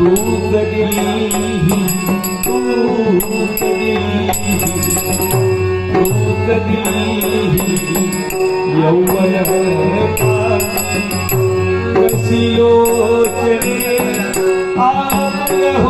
तूच गेली तूच गेली तूच गेली यौवन कशी लोचने आमल हो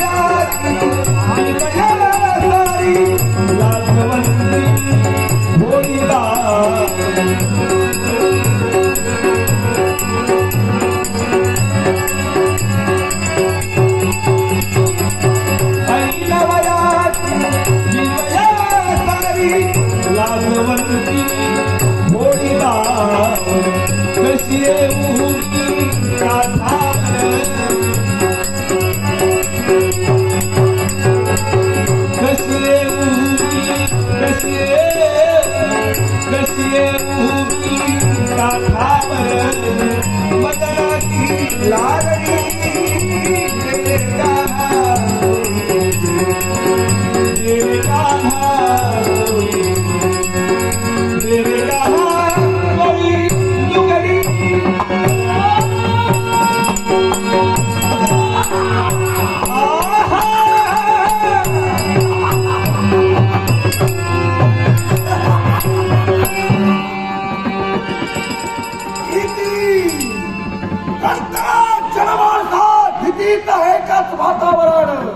Thank you. Lord. वातावरण.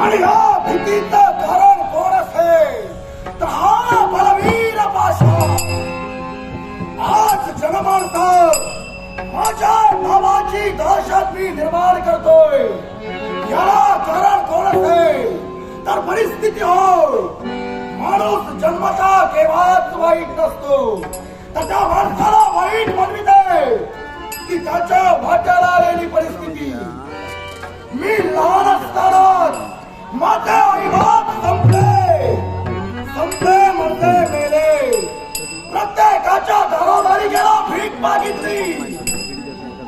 आणि या भीतीचं कारण कोण असे तर हा बलवीर पाशा आज जनमानसात माझ्या नावाची दहशत मी निर्माण करतोय. याला कारण कोण असे तर परिस्थिती हो माणूस जन्मता केव्हाच वाईट नसतो. त्याच्या माणसाला वाईट बनविते. ती त्याच्या वाट्याला आलेली परिस्थिती. मी लहान असताना माझे आईबाप संपले. संपले म्हणजे मेले. प्रत्येकाच्या घरोघरी गेला भीक मागितली.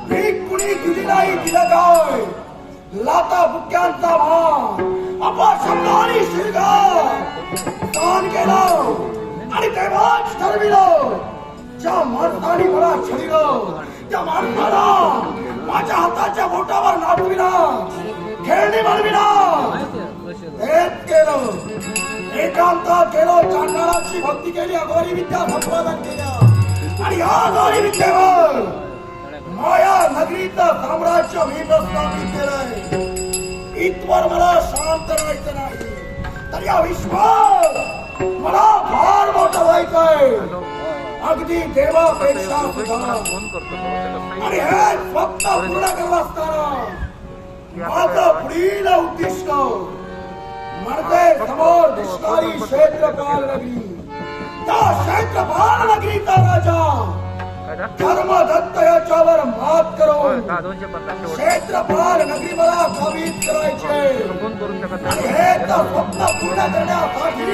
भीक कुणी दिली नाही दिलं काय? लाता बुक्यांचा भाग आपा शब्दानी शिरगा. दान केलं आणि तेव्हाच ठरविलं. ज्या माणसाने मला छळलं त्या माणसाला माझ्या हाताच्या बोटावर नाचविला. बनविला हेच केलं. एकांतात चांडाळाची भक्ती केली. अघोरी विद्या संपादन केल्या आणि या अघोरी विद्येवर माया नगरीचं साम्राज्य मी प्रस्थापित केलंय. इथवर मला शांत राहायचं नाही. तर या मला फार मोठं व्हायचंय अगदी देवापेक्षा सुद्धा. आणि हे फक्त पूर्ण करत असताना माझं पुढील उद्दिष्ट म्हणजे समोर दिसणारी क्षेत्रपाल नगरी. त्या क्षेत्रपाल नगरीचा राजा धर्मदत्त याच्यावर मात करून क्षेत्रपाल नगरी मला काबीज करायचे. हे तर स्वप्न पूर्ण करण्यासाठी